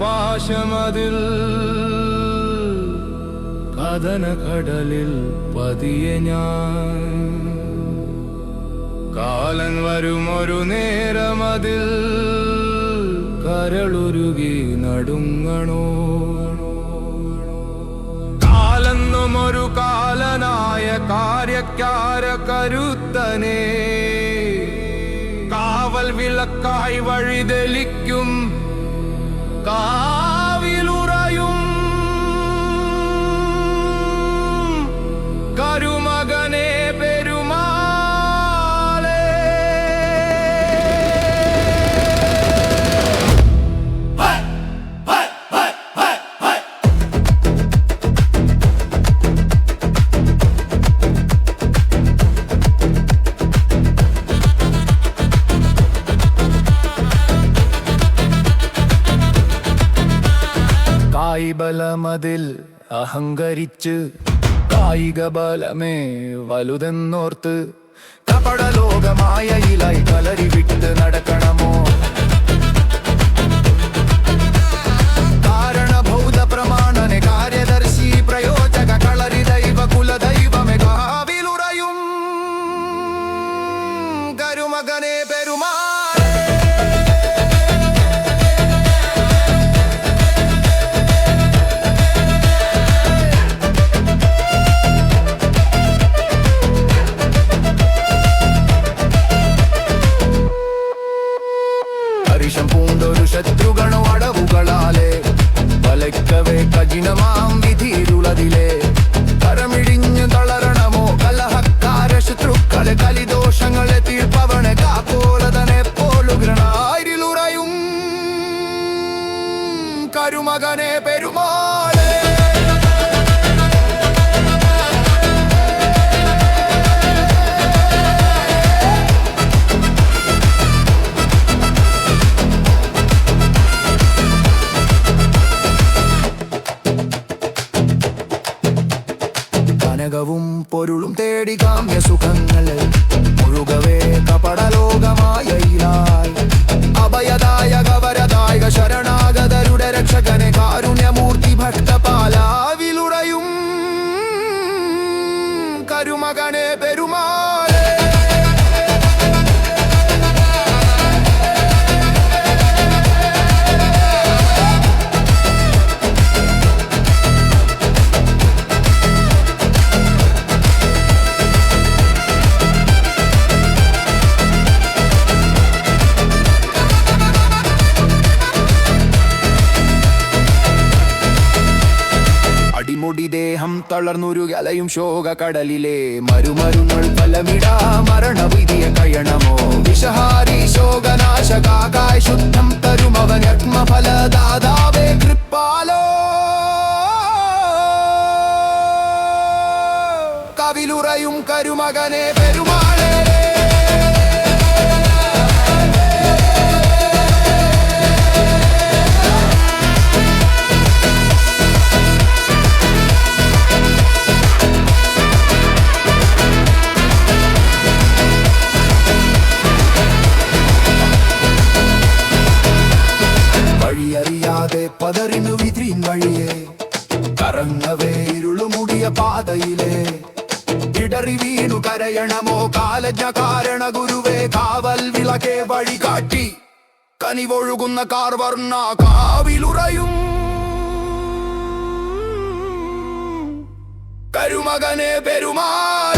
പാശമതിൽ കഥന കടലിൽ പതിയ ഞാൻ കാലൻ വരുമൊരു നേരമതിൽ കരളുരുകി നടുങ്ങണോ കാലെന്നും ഒരു കാലനായ കാര്യക്കാര കരുത്തനെ. കാവൽ വിളക്കായി വഴിതെളിക്കും കാവിലുറയും കായിബലമതിൽ അഹങ്കരിച്ച് കായിക ബലമേ വലുതെന്നോർത്ത് കപടലോകമായ ഇലായി ശത്രുഗണോ അടവുകളാലെ വലയ്ക്കവേ കഠിനമാം പൊരുളും തേടി കാമ്യ സുഖങ്ങൾ മുഴുകവേ കപടലോകമായ അഭയദായ അഭയദായക വരദായക ശരണാഗതരുടെ രക്ഷകനെ കാരുണ്യമൂർത്തി ഭക്തപാലാവിലുറയും കരുമകനെ അടിമുടി ദേഹം തളർന്നൊരു കലയും ശോക കടലിലെ മരുമരുങ്ങൾ ഫലമിടാ മരണവിധിയ കയണമോ? വിഷഹാരി ശോകനാശകാകായ ശുദ്ധം തരുമവൻ യത്മഫലദാതാവേ കൃപ്പാലോ? കവിലുറയും കരുമകനെ പെരുമാളേ ഇരുളുമുടിയ പാതയിലെ ഇടറി വീണു കരയണമോ കാലജ്ഞ കാരണ ഗുരുവേ കാവൽ വിളകെ വഴി കാട്ടി കനിവൊഴുകുന്ന കാർവർണ കാവിലുറയും. കരുമകനെ പെരുമാലേ